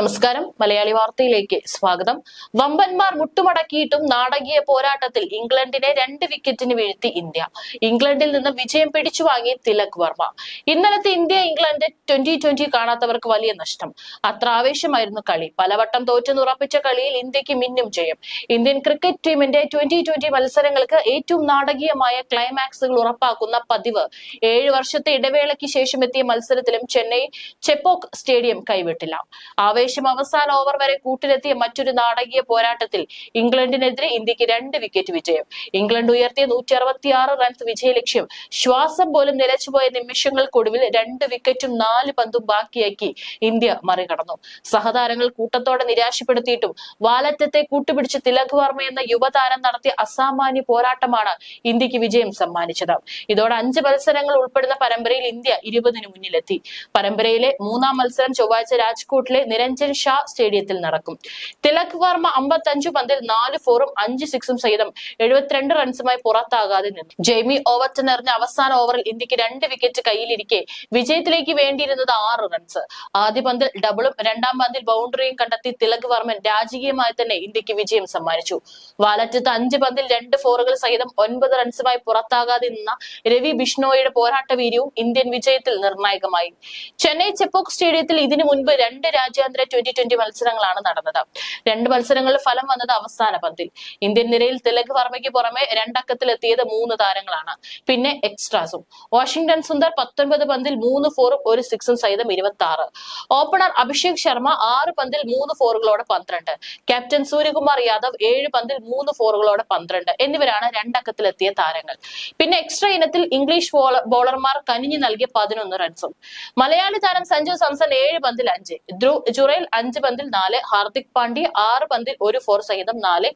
നമസ്കാരം. മലയാളി വാർത്തയിലേക്ക് സ്വാഗതം. വമ്പന്മാർ മുട്ടുമടക്കിയിട്ടും നാടകീയ പോരാട്ടത്തിൽ ഇംഗ്ലണ്ടിനെ രണ്ട് വിക്കറ്റിന് വീഴ്ത്തി ഇന്ത്യ. ഇംഗ്ലണ്ടിൽ നിന്ന് വിജയം പിടിച്ചു വാങ്ങി തിലക് വർമ്മ. ഇന്നലത്തെ ഇന്ത്യ ഇംഗ്ലണ്ട് ട്വന്റി ട്വന്റി കാണാത്തവർക്ക് വലിയ നഷ്ടം. അത്ര ആവേശമായിരുന്നു കളി. പലവട്ടം തോറ്റെന്നുറപ്പിച്ച കളിയിൽ ഇന്ത്യയ്ക്ക് മിന്നും ജയം. ഇന്ത്യൻ ക്രിക്കറ്റ് ടീമിന്റെ ട്വന്റി ട്വന്റി മത്സരങ്ങൾക്ക് ഏറ്റവും നാടകീയമായ ക്ലൈമാക്സുകൾ ഉറപ്പാക്കുന്ന പതിവ്. ഏഴ് വർഷത്തെ ഇടവേളയ്ക്ക് ശേഷം എത്തിയ മത്സരത്തിലും ചെന്നൈ ചെപ്പോക്ക് സ്റ്റേഡിയം കൈവിട്ടില്ല. ആവേശം അവസാന ഓവർ വരെ കൂട്ടിലെത്തിയ മറ്റൊരു നാടകീയ പോരാട്ടത്തിൽ ഇംഗ്ലണ്ടിനെതിരെ ഇന്ത്യയ്ക്ക് രണ്ട് വിക്കറ്റ് വിജയം. ഇംഗ്ലണ്ട് ഉയർത്തിയ നൂറ്റി അറുപത്തിയാറ് റൺസ് വിജയലക്ഷ്യം. ശ്വാസം പോലും നിലച്ചുപോയ നിമിഷങ്ങൾക്കൊടുവിൽ രണ്ട് വിക്കറ്റും നാല് പന്തും ബാക്കിയാക്കി ഇന്ത്യ മറികടന്നു. സഹതാരങ്ങൾ കൂട്ടത്തോടെ നിരാശപ്പെടുത്തിയിട്ടും വാലറ്റത്തെ കൂട്ടുപിടിച്ച് തിലക് വർമ്മ എന്ന യുവതാരം നടത്തിയ അസാമാന്യ പോരാട്ടമാണ് ഇന്ത്യയ്ക്ക് വിജയം സമ്മാനിച്ചത്. ഇതോടെ അഞ്ച് മത്സരങ്ങൾ ഉൾപ്പെടുന്ന പരമ്പരയിൽ ഇന്ത്യ ഇരുപതിന് മുന്നിലെത്തി. പരമ്പരയിലെ മൂന്നാം മത്സരം ചൊവ്വാഴ്ച രാജ്കോട്ടിലെ നിരഞ്ജൻ ഷാ സ്റ്റേഡിയത്തിൽ നടക്കും. തിലക് വർമ്മ അമ്പത്തഞ്ചു പന്തിൽ നാല് ഫോറും അഞ്ച് സിക്സും സഹിതം എഴുപത്തിരണ്ട് റൺസുമായി പുറത്താകാതെ നിന്നു. ജെയ്മി ഓവർട്ടൺ എറിഞ്ഞ അവസാന ഓവറിൽ ഇന്ത്യയ്ക്ക് രണ്ട് വിക്കറ്റ് കയ്യിലിരിക്കെ വിജയത്തിലേക്ക് വേണ്ടിയിരുന്നത് ആറ് റൺസ്. ആദ്യ പന്തിൽ ഡബിളും രണ്ടാം പന്തിൽ ബൗണ്ടറിയും കണ്ടെത്തി തിലക് വർമ്മൻ രാജകീയമായി തന്നെ ഇന്ത്യയ്ക്ക് വിജയം സമ്മാനിച്ചു. വാലറ്റത്ത് അഞ്ച് പന്തിൽ രണ്ട് ഫോറുകൾ സഹിതം ഒൻപത് റൺസുമായി പുറത്താകാതെ നിന്ന രവി ബിഷ്ണോയുടെ പോരാട്ട വീര്യവും ഇന്ത്യൻ വിജയത്തിൽ നിർണായകമായി. ചെന്നൈ ചെപ്പോക് സ്റ്റേഡിയത്തിൽ ഇതിനു മുൻപ് രണ്ട് രാജ്യാന്തര ട്വന്റി ട്വന്റി മത്സരങ്ങളാണ് നടന്നത്. രണ്ട് മത്സരങ്ങളിൽ ഫലം വന്നത് അവസാന പന്തിൽ. ഇന്ത്യൻ നിരയിൽ തിലക് വർമ്മയ്ക്ക് പുറമെ രണ്ടക്കത്തിൽ എത്തിയത് മൂന്ന് താരങ്ങളാണ്. പിന്നെ എക്സ്ട്രാസും വാഷിംഗ്ടൺ സുന്ദർ പത്തൊൻപത് പന്തിൽ മൂന്ന് ഫോറും ഒരു സിക്സും സഹിതം ഇരുപത്തി ആറ് ഓപ്പണർ അഭിഷേക് ശർമ്മ ആറ് പന്തിൽ മൂന്ന് ഫോറുകളോടെ പന്ത്രണ്ട്. ക്യാപ്റ്റൻ സൂര്യകുമാർ യാദവ് ഏഴ് പന്തിൽ മൂന്ന് ഫോറുകളോടെ പന്ത്രണ്ട്. എന്നിവരാണ് രണ്ടക്കത്തിലെത്തിയ താരങ്ങൾ. പിന്നെ എക്സ്ട്രാ ഇനത്തിൽ ഇംഗ്ലീഷ് ബോള- ബോളർമാർ കനിഞ്ഞു നൽകിയ പതിനൊന്ന് റൺസും മലയാളി താരം സഞ്ജു സാംസൺ ഏഴ് പന്തിൽ അഞ്ച്. ധ്രുവ് ജുറേൽ അഞ്ച് പന്തിൽ നാല് ഹാർദിക് പാണ്ഡ്യ ആറ് പന്തിൽ ഒരു ഫോർ സഹിതം നാല്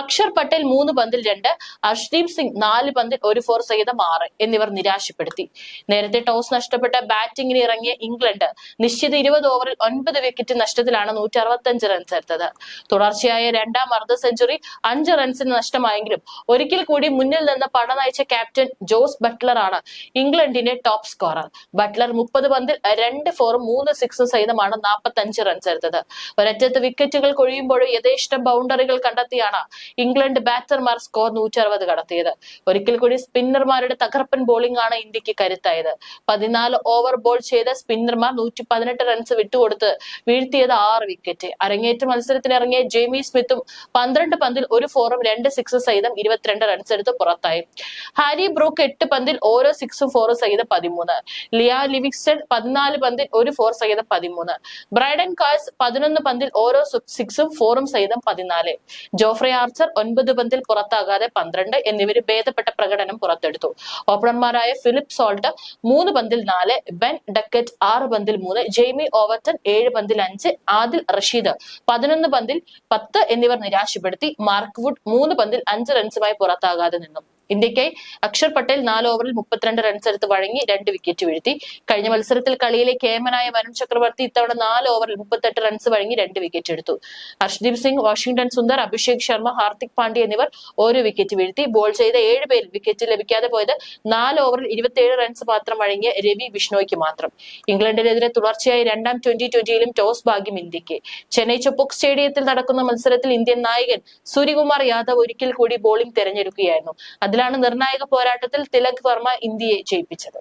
അക്ഷർ പട്ടേൽ മൂന്ന് പന്തിൽ രണ്ട് അർഷ്ദീപ് സിംഗ് നാല് പന്തിൽ ഒരു ഫോർ സഹിതം ആറ് എന്നിവർ നിരാശപ്പെടുത്തി. നേരത്തെ ടോസ് നഷ്ടപ്പെട്ട ബാറ്റിംഗിന് ഇറങ്ങിയ ഇംഗ്ലണ്ട് നിശ്ചിത ഇരുപത് ഓവറിൽ ഒൻപത് വിക്കറ്റ് നഷ്ടത്തിലാണ് നൂറ്റി അറുപത്തഞ്ച് റൺസ് എടുത്തത്. തുടർച്ചയായ രണ്ടാം അർദ്ധ സെഞ്ചുറി അഞ്ച് റൺസിന് നഷ്ടമായെങ്കിലും ഒരിക്കൽ കൂടി മുന്നിൽ നിന്ന് പട നയിച്ച ക്യാപ്റ്റൻ ജോസ് ബട്ട്ലർ ആണ് ഇംഗ്ലണ്ടിന്റെ ടോപ്പ് സ്കോറർ. ബട്ട്ലർ മുപ്പത് പന്തിൽ രണ്ട് ഫോറും മൂന്ന് സിക്സും സഹിതമാണ് നാൽപ്പത്തി അഞ്ച് റൺസ് എടുത്തത് ഒരറ്റത്ത് വിക്കറ്റുകൾ കൊഴിയുമ്പോഴും യഥേഷ്ടം ബൗണ്ടറികൾ കണ്ടെത്തിയാണ് ഇംഗ്ലണ്ട് ബാറ്റർമാർ സ്കോർ നൂറ്റി അറുപത് കടത്തിയത്. ഒരിക്കൽ കൂടി സ്പിന്നർമാരുടെ തകർപ്പൻ ബോളിംഗ് ആണ് ഇന്ത്യയ്ക്ക് കരുത്തായത്. പതിനാല് ഓവർ ബോൾ ചെയ്ത സ്പിന്നർമാർ നൂറ്റി പതിനെട്ട് റൺസ് വിട്ടുകൊടുത്ത് വീഴ്ത്തിയത് ആറ് വിക്കറ്റ് അരങ്ങേറ്റ മത്സരത്തിന് ഇറങ്ങിയ ജെയ്മി സ്മിത്തും പന്ത്രണ്ട് പന്തിൽ ഒരു ഫോറും രണ്ട് സിക്സ് സഹിതം ഇരുപത്തിരണ്ട് റൺസ് എടുത്ത് പുറത്തായി. ഹാരി ബ്രൂക്ക് എട്ട് പന്തിൽ ഓരോ സിക്സും ഫോറും സഹിതം പതിമൂന്ന്. ലിയ ലിവിക്സൺ പതിനാല് പന്തിൽ ഒരു ഫോർ സഹിതം പതിമൂന്ന്. ബ്രൈഡൻ കാഴ്സ് പതിനൊന്ന് പന്തിൽ ഓരോ സിക്സും ഫോറും സഹിതം പതിനാല്. ജോഫ്രെ ആർച്ചർ ഒൻപത് പന്തിൽ പുറത്താകാതെ പന്ത്രണ്ട് എന്നിവർ ഭേദപ്പെട്ട പ്രകടനം പുറത്തെടുത്തു. ഓപ്പണർമാരായ ഫിലിപ്പ് സോൾട്ട് മൂന്ന് പന്തിൽ നാല് ബെൻ ഡക്കറ്റ് ആറ് പന്തിൽ മൂന്ന് ജെയ്മി ഓവർട്ടൺ ഏഴ് പന്തിൽ അഞ്ച് ആദിൽ റഷീദ് പതിനൊന്ന് പന്തിൽ പത്ത് എന്നിവർ നിരാശപ്പെടുത്തി മാർക്ക് വുഡ് മൂന്ന് പന്തിൽ അഞ്ച് റൺസുമായി പുറത്താകാതെ നിന്നു. ഇന്ത്യക്കായി അക്ഷർ പട്ടേൽ നാല് ഓവറിൽ മുപ്പത്തിരണ്ട് റൺസ് എടുത്ത് വഴങ്ങി രണ്ട് വിക്കറ്റ് വീഴ്ത്തി. കഴിഞ്ഞ മത്സരത്തിൽ കളിയിലെ കേമനായ വരുൺ ചക്രവർത്തി ഇത്തവണ നാല് ഓവറിൽ മുപ്പത്തെട്ട് റൺസ് വഴങ്ങി രണ്ട് വിക്കറ്റ് എടുത്തു. ഹർഷ്ദീപ് സിംഗ് വാഷിംഗ്ടൺ സുന്ദർ അഭിഷേക് ശർമ്മ ഹാർദിക് പാണ്ഡ്യ എന്നിവർ ഓരോ വിക്കറ്റ് വീഴ്ത്തി. ബോൾ ചെയ്ത ഏഴ് പേരിൽ വിക്കറ്റ് ലഭിക്കാതെ പോയത് നാല് ഓവറിൽ ഇരുപത്തിയേഴ് റൺസ് മാത്രം വഴങ്ങിയ രവി ബിഷ്ണോയ്ക്ക് മാത്രം. ഇംഗ്ലണ്ടിനെതിരെ തുടർച്ചയായി രണ്ടാം ട്വന്റി ട്വന്റിയിലും ടോസ് ഭാഗ്യം ഇന്ത്യയ്ക്ക് ചെന്നൈ ചൊപ്പോക് സ്റ്റേഡിയത്തിൽ നടക്കുന്ന മത്സരത്തിൽ ഇന്ത്യൻ നായകൻ സൂര്യകുമാർ യാദവ് ഒരിക്കൽ കൂടി ബോളിംഗ് തെരഞ്ഞെടുക്കുകയായിരുന്നു. അതിലാണ് നിർണായക പോരാട്ടത്തിൽ തിലക് വർമ്മ ഇന്ത്യയെ ജയിപ്പിച്ചത്.